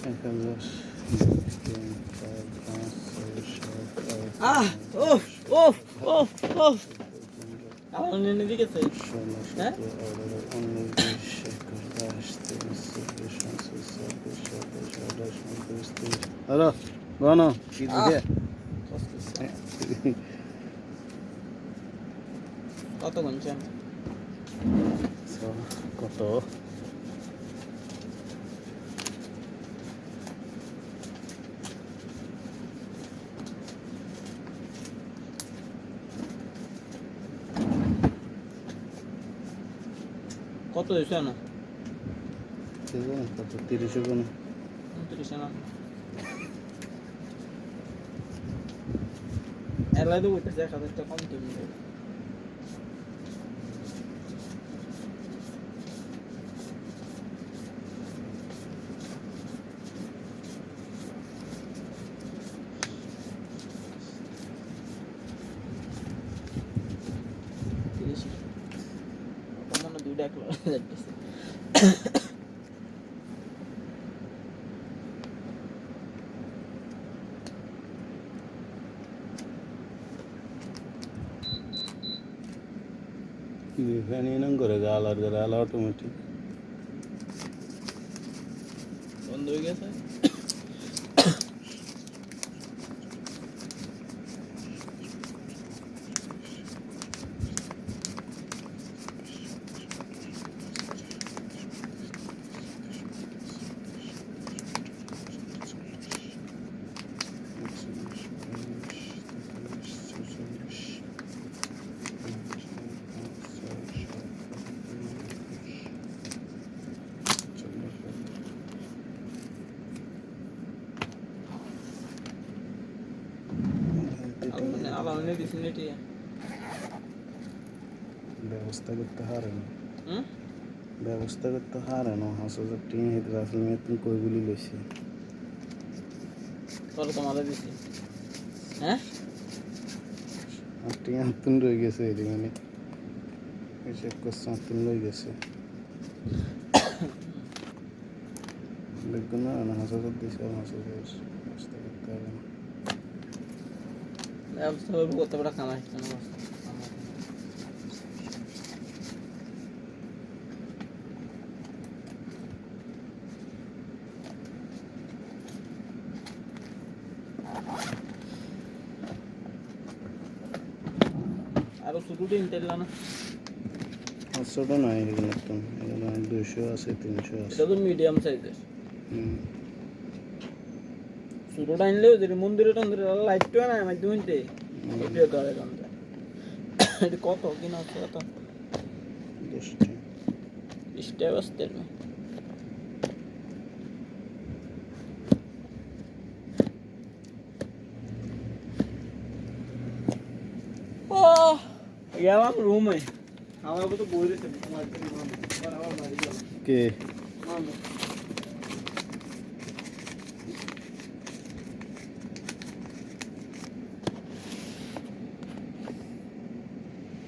এক হাজার তিন চার পাঁচ ছয় সাত আট ওফ ওফ ওফ ওফ আমার নিয়ে দিকে ষোলো হ্যাঁ? সতেরো আঠারো উনিশ বিশ একুশ বাইশ তেইশ চব্বিশ পঁচিশ ছাব্বিশ সাতাশ আঠাশ উনত্রিশ তিরিশ আরও গণ কি দিকে কত গুনছেন কত কত হয়েছে না কত তিরিশে কোনো উনত্রিশে না? এলাই তো বলতেছে এক হাজার টাকা কম তুমি তিরিশ গাল অটোমেটিক বন্ধ হয়ে গেছে? আলামনে আলামনে দিছেন এটি ব্যবস্থা করতে হারে না হুম ব্যবস্থা করতে হারে না হাঁস হাজার টিম হেতে রাসেল মেয়ে তুমি কইগুলি লইছি তোর তোমাদের দিছি হ্যাঁ আর টিম হাতুন রয়ে গেছে এটি মানে হিসেব করছে হাতুন রয়ে গেছে দেখবেন না না হাঁস হাজার দিছে আর হাঁস হাজার ব্যবস্থা করতে হবে না ব্যবস্থা করবো কত বড় কামাই কেন আরো ছোট ডিম তেল না পাঁচশোটা নয় এখানে একদম এখানে দুশো আছে তিনশো আছে এটা তো মিডিয়াম সাইজের হুম। ছোটটা আনলেও যদি মন্দিরে টন্দিরে লাইটটা না মাধ্যমে এটা ধরে টন্দিরে এটা কত কিনা হচ্ছে কত দশটা বিশটা বস্তের গেলাম রুমে আমার তো বই রেখে আমার আমার বাড়ি গেলাম কে মামু